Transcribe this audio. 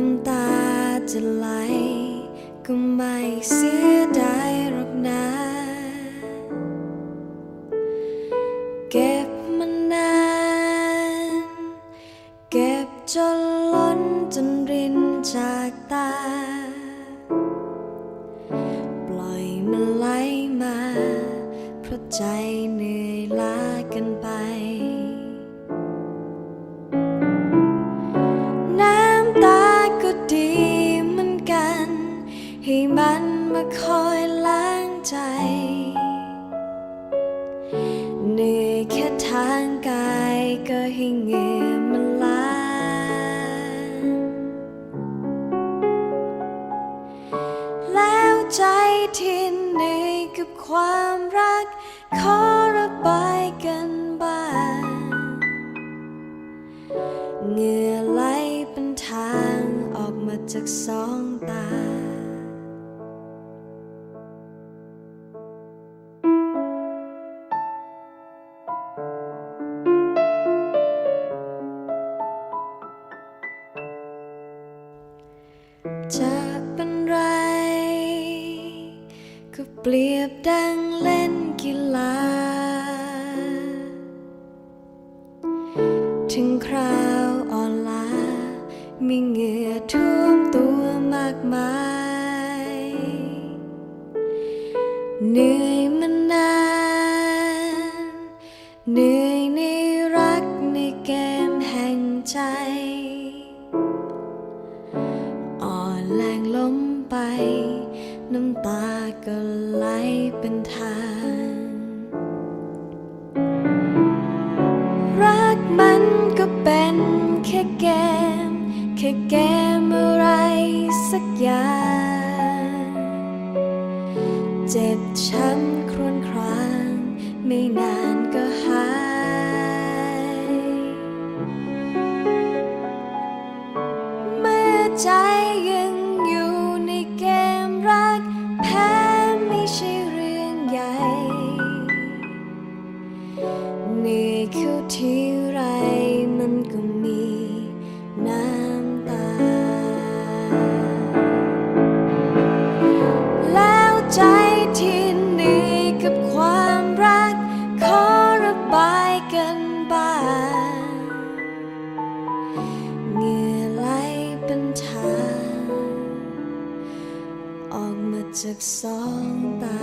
น้ำตาจะไหล ก็ไม่เสียดายหรอกนะ เก็บมันนาน เก็บจนล้นจนรินจากตา ปล่อยมันไหลมา เพราะใจเหนื่อยล้ากันไป มันมาคอยล้างใจ เหนื่อยแค่ทางกายก็ให้เงือมันล้างแล้วใจที่เหนื่อยกับความรัก ขอระบายกันบ้างเหงื่อไหลเป็นทางออกมาจากสองตา ก็เปรียบดังเล่นกีฬา ถึงคราวอ่อนล้า มีเหงื่อท่วมตัวมากมาย เหนื่อยมานาน เหนื่อยในรักในเกมแห่งใจ อ่อนแรงล้มไป น้ำตาก็ไหลเป็นทาง รักมันก็เป็นแค่เกม แค่เกมอะไรสักอย่าง เจ็บช้ำครวญคราง ไม่นานก็หายเมื่อใจ ที่ไรมันก็มีน้ำตา แล้วใจที่หนื่กับความรัก ขอระบายกันบ้างเหงื่อไหลเป็นทางออกมาจากสองตา